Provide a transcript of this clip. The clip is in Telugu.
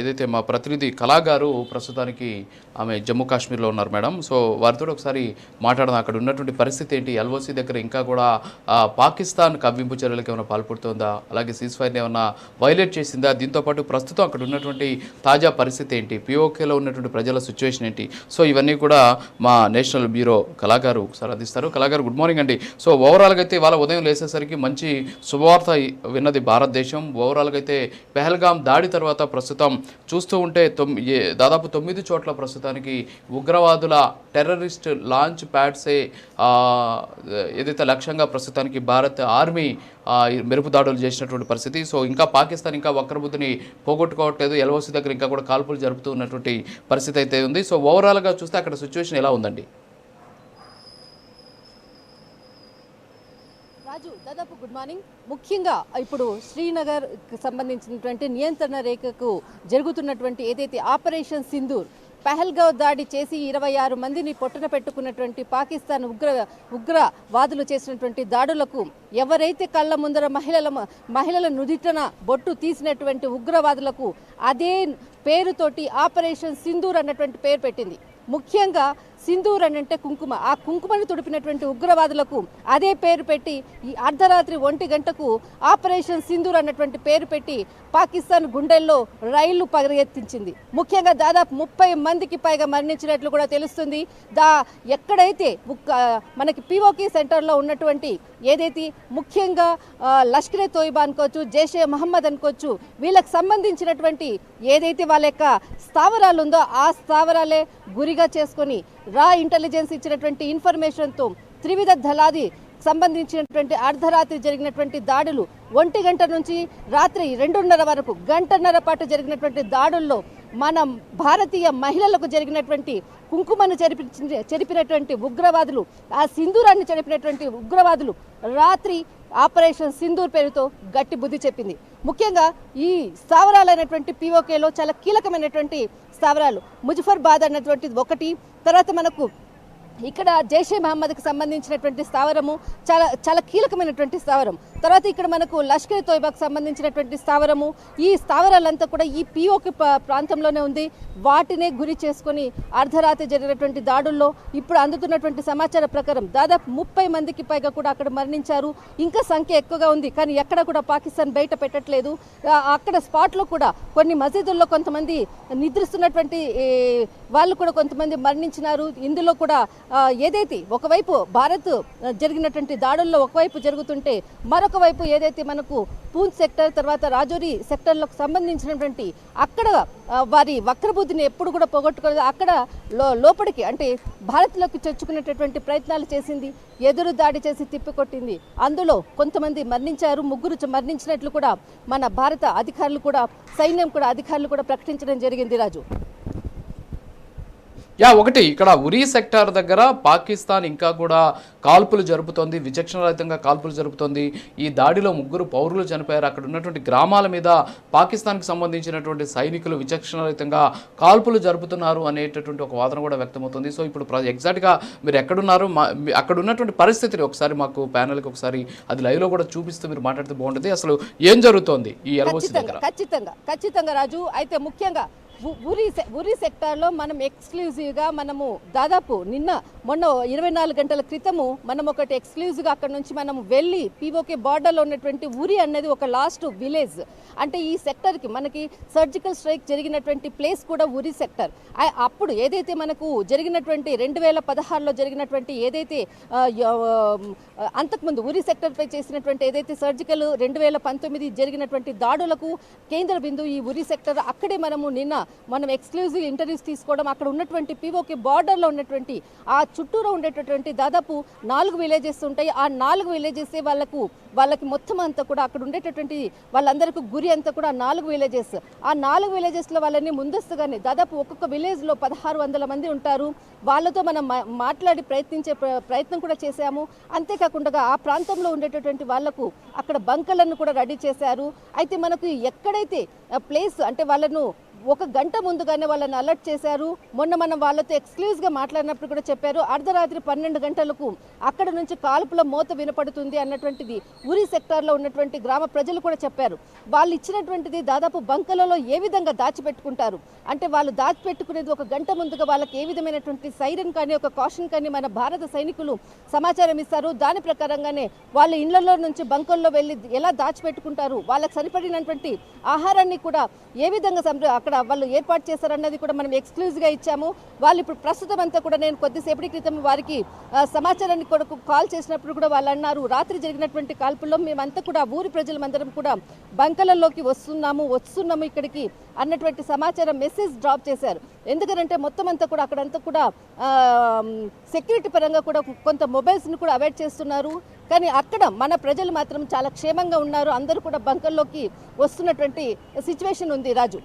ఏదైతే మా ప్రతినిధి కళా గారు ప్రస్తుతానికి ఆమె జమ్మూ కాశ్మీర్లో ఉన్నారు మేడం. సో వారితో ఒకసారి మాట్లాడదాం. అక్కడ ఉన్నటువంటి పరిస్థితి ఏంటి? ఎల్ఓసి దగ్గర ఇంకా కూడా పాకిస్తాన్ కవ్వింపు చర్యలకు ఏమైనా పాల్పడుతోందా? అలాగే సీజ్ ఫైర్ని ఏమైనా వైలేట్ చేసిందా? దీంతో పాటు ప్రస్తుతం అక్కడ ఉన్నటువంటి తాజా పరిస్థితి ఏంటి? పిఓకేలో ఉన్నటువంటి ప్రజల సిచ్యువేషన్ ఏంటి? సో ఇవన్నీ కూడా మా నేషనల్ బ్యూరో కళాగారు ఒకసారి అందిస్తారు. కళాగారు గుడ్ మార్నింగ్ అండి. సో ఓవరాల్గా అయితే ఇవాళ ఉదయం లేసేసరికి మంచి శుభవార్త విన్నది భారతదేశం. ఓవరాల్గా అయితే పెహల్గాం దాడి తర్వాత ప్రస్తుతం చూస్తూ ఉంటే తొమ్మి దాదాపు తొమ్మిది చోట్ల ప్రస్తుతానికి ఉగ్రవాదుల టెర్రరిస్ట్ లాంచ్ ప్యాడ్సే ఏదైతే లక్ష్యంగా ప్రస్తుతానికి భారత్ ఆర్మీ మెరుపు దాడులు చేసినటువంటి పరిస్థితి. సో ఇంకా పాకిస్తాన్ ఇంకా వక్రబుద్ధిని పోగొట్టుకోవట్లేదు. ఎల్ఓసి దగ్గర ఇంకా కూడా కాల్పులు జరుపుతూ ఉన్నటువంటి పరిస్థితి అయితే ఉంది. సో ఓవరాల్గా చూస్తే అక్కడ సిచ్యువేషన్ ఎలా ఉందండి? రాజు దాదాపు గుడ్ మార్నింగ్. ముఖ్యంగా ఇప్పుడు శ్రీనగర్ సంబంధించినటువంటి నియంత్రణ రేఖకు జరుగుతున్నటువంటి ఏదైతే ఆపరేషన్ సింధూర్ పహల్గావ్ దాడి చేసి ఇరవై ఆరు మందిని పొట్టన పెట్టుకున్నటువంటి పాకిస్తాన్ ఉగ్ర ఉగ్రవాదులు చేసినటువంటి దాడులకు ఎవరైతే కళ్ళ ముందర మహిళల మహిళల నుదిటన బొట్టు తీసినటువంటి ఉగ్రవాదులకు అదే పేరుతోటి ఆపరేషన్ సింధూర్ అన్నటువంటి పేరు పెట్టింది. ముఖ్యంగా సింధూర్ అని అంటే కుంకుమ. ఆ కుంకుమను తుడిపినటువంటి ఉగ్రవాదులకు అదే పేరు పెట్టి ఈ అర్ధరాత్రి ఒంటి గంటకు ఆపరేషన్ సింధూర్ అన్నటువంటి పేరు పెట్టి పాకిస్తాన్ గుండెల్లో రైళ్ళు పరిగెత్తించింది ముఖ్యంగా దాదాపు ముప్పై మందికి పైగా మరణించినట్లు కూడా తెలుస్తుంది. దా ఎక్కడైతే మనకి పిఓకి సెంటర్లో ఉన్నటువంటి ఏదైతే ముఖ్యంగా లష్కర్ ఏ తోయిబా అనుకోవచ్చు జైషే మహమ్మద్ అనుకోవచ్చు వీళ్ళకి సంబంధించినటువంటి ఏదైతే వాళ్ళ యొక్క స్థావరాలు ఉందో ఆ స్థావరాలే గురిగా చేసుకొని రా ఇంటెలిజెన్స్ ఇచ్చినటువంటి ఇన్ఫర్మేషన్తో త్రివిధ దళాది సంబంధించినటువంటి అర్ధరాత్రి జరిగినటువంటి దాడులు ఒంటి గంట నుంచి రాత్రి రెండున్నర వరకు గంటన్నర పాటు జరిగినటువంటి దాడుల్లో మన భారతీయ మహిళలకు జరిగినటువంటి కుంకుమను చెరిపి చెరిపినటువంటి ఉగ్రవాదులు ఆ సింధూరాన్ని చెరిపినటువంటి ఉగ్రవాదులు రాత్రి ఆపరేషన్ సింధూర్ పేరుతో గట్టి బుద్ధి చెప్పింది. ముఖ్యంగా ఈ స్థావరాలైనటువంటి పీఓకేలో చాలా కీలకమైనటువంటి స్థావరాలు. ముజఫర్బాద్ అన్నటువంటిది ఒకటి. తర్వాత మనకు ఇక్కడ జైషే మహమ్మద్కి సంబంధించినటువంటి స్థావరము చాలా చాలా కీలకమైనటువంటి స్థావరం. తర్వాత ఇక్కడ మనకు లష్కర్ తోయిబాకు సంబంధించినటువంటి స్థావరము. ఈ స్థావరాలంతా కూడా ఈ పిఓకి ప్రాంతంలోనే ఉంది. వాటినే గురి చేసుకొని అర్ధరాత్రి జరిగినటువంటి దాడుల్లో ఇప్పుడు అందుతున్నటువంటి సమాచార ప్రకారం దాదాపు ముప్పై మందికి పైగా కూడా అక్కడ మరణించారు. ఇంకా సంఖ్య ఎక్కువగా ఉంది. కానీ ఎక్కడ కూడా పాకిస్తాన్ బయట పెట్టట్లేదు. అక్కడ స్పాట్లో కూడా కొన్ని మసీదుల్లో కొంతమంది నిద్రిస్తున్నటువంటి వాళ్ళు కూడా కొంతమంది మరణించినారు. ఇందులో కూడా ఏదైతే ఒకవైపు భారత్ జరిగినటువంటి దాడుల్లో ఒకవైపు జరుగుతుంటే మరొక వైపు ఏదైతే మనకు పూంచ్ సెక్టర్ తర్వాత రాజోరి సెక్టర్లకు సంబంధించినటువంటి అక్కడ వారి వక్రబుద్ధిని ఎప్పుడు కూడా పోగొట్టుకోలేదు. అక్కడ లో లోపలికి అంటే భారత్లోకి చొచ్చుకునేటటువంటి ప్రయత్నాలు చేసింది ఎదురు దాడి చేసి తిప్పికొట్టింది. అందులో కొంతమంది మరణించారు ముగ్గురు మరణించినట్లు కూడా మన భారత అధికారులు కూడా సైన్యం కూడా అధికారులు కూడా ప్రకటించడం జరిగింది రాజు. యా ఒకటి ఇక్కడ ఉరీ సెక్టార్ దగ్గర పాకిస్తాన్ ఇంకా కూడా కాల్పులు జరుపుతోంది విచక్షణరహితంగా కాల్పులు జరుపుతోంది. ఈ దాడిలో ముగ్గురు పౌరులు చనిపోయారు. అక్కడ ఉన్నటువంటి గ్రామాల మీద పాకిస్తాన్కి సంబంధించినటువంటి సైనికులు విచక్షణరహితంగా కాల్పులు జరుపుతున్నారు అనేటటువంటి ఒక వాదన కూడా వ్యక్తమవుతుంది. సో ఇప్పుడు ఎగ్జాక్ట్గా మీరు ఎక్కడున్నారు మా అక్కడ ఉన్నటువంటి పరిస్థితిని ఒకసారి మాకు ప్యానల్కి ఒకసారి అది లైవ్లో కూడా చూపిస్తూ మీరు మాట్లాడితే బాగుంటుంది. అసలు ఏం జరుగుతోంది ఈ ఎల్ఓసి దగ్గర? ఖచ్చితంగా ఖచ్చితంగా రాజు. అయితే ముఖ్యంగా ఉరి సె- ఉరి సెక్టార్లో మనం ఎక్స్క్లూజివ్గా మనము దాదాపు నిన్న మొన్న ఇరవై నాలుగు గంటల క్రితము మనం ఒకటి ఎక్స్క్లూజివ్గా అక్కడ నుంచి మనం వెళ్ళి పీఓకే బార్డర్లో ఉన్నటువంటి ఉరి అనేది ఒక లాస్ట్ విలేజ్. అంటే ఈ సెక్టర్కి మనకి సర్జికల్ స్ట్రైక్ జరిగినటువంటి ప్లేస్ కూడా ఉరి సెక్టర్. అప్పుడు ఏదైతే మనకు జరిగినటువంటి రెండు వేల పదహారులో జరిగినటువంటి ఏదైతే అంతకుముందు ఉరి సెక్టర్పై చేసినటువంటి ఏదైతే సర్జికల్ రెండు వేల పంతొమ్మిది జరిగినటువంటి దాడులకు కేంద్ర బిందువు ఈ ఉరి సెక్టర్ అక్కడే మనము నిన్న మనం ఎక్స్క్లూజివ్ ఇంటర్వ్యూస్ తీసుకోవడం అక్కడ ఉన్నటువంటి పీఓకే బార్డర్లో ఉన్నటువంటి ఆ చుట్టూరు ఉండేటటువంటి దాదాపు నాలుగు విలేజెస్ ఉంటాయి. ఆ నాలుగు విలేజెస్ వాళ్ళకు వాళ్ళకి మొత్తం అంతా కూడా అక్కడ ఉండేటటువంటి వాళ్ళందరికీ గురి అంతా కూడా ఆ నాలుగు విలేజెస్ ఆ నాలుగు విలేజెస్లో వాళ్ళని ముందస్తుగానే దాదాపు ఒక్కొక్క విలేజ్లో పదహారు వందల మంది ఉంటారు. వాళ్ళతో మనం మాట్లాడి ప్రయత్నించే ప్రయత్నం కూడా చేశాము. అంతేకాకుండా ఆ ప్రాంతంలో ఉండేటటువంటి వాళ్ళకు అక్కడ బంకర్లను కూడా రెడీ చేశారు. అయితే మనకు ఎక్కడైతే ప్లేస్ అంటే వాళ్ళను ఒక గంట ముందుగానే వాళ్ళని అలర్ట్ చేశారు. మొన్న మనం వాళ్ళతో ఎక్స్క్లూజ్గా మాట్లాడినప్పుడు కూడా చెప్పారు అర్ధరాత్రి పన్నెండు గంటలకు అక్కడ నుంచి కాల్పుల మోత వినపడుతుంది అన్నటువంటిది ఉరి సెక్టార్లో ఉన్నటువంటి గ్రామ ప్రజలు కూడా చెప్పారు. వాళ్ళు ఇచ్చినటువంటిది దాదాపు బంకలలో ఏ విధంగా దాచిపెట్టుకుంటారు? అంటే వాళ్ళు దాచిపెట్టుకునేది ఒక గంట ముందుగా వాళ్ళకి ఏ విధమైనటువంటి సైరన్ కానీ ఒక కాషన్ కానీ మన భారత సైనికులు సమాచారం ఇస్తారు. దాని ప్రకారంగానే వాళ్ళ ఇళ్ళలో నుంచి బంకల్లో వెళ్ళి ఎలా దాచిపెట్టుకుంటారు? వాళ్ళకి సరిపడినటువంటి ఆహారాన్ని కూడా ఏ విధంగా సంర- అక్కడ వాళ్ళు ఏర్పాటు చేశారన్నది కూడా మనం ఎక్స్క్లూజివ్గా ఇచ్చాము. వాళ్ళు ఇప్పుడు ప్రస్తుతం అంతా కూడా నేను కొద్దిసేపటి క్రితం వారికి సమాచారాన్ని కూడా కాల్ చేసినప్పుడు కూడా వాళ్ళు అన్నారు రాత్రి జరిగినటువంటి కాల్పుల్లో మేమంతా కూడా ఊరి ప్రజలందరం కూడా బంకలలోకి వస్తున్నాము వస్తున్నాము ఇక్కడికి అన్నటువంటి సమాచారం మెసేజ్ డ్రాప్ చేశారు. ఎందుకంటే మొత్తం అంతా కూడా అక్కడంతా కూడా సెక్యూరిటీ పరంగా కూడా కొంత మొబైల్స్ని కూడా అవాయిడ్ చేస్తున్నారు. కానీ అక్కడ మన ప్రజలు మాత్రం చాలా క్షేమంగా ఉన్నారు. అందరూ కూడా బంకల్లోకి వస్తున్నటువంటి సిచ్యువేషన్ ఉంది రాజు.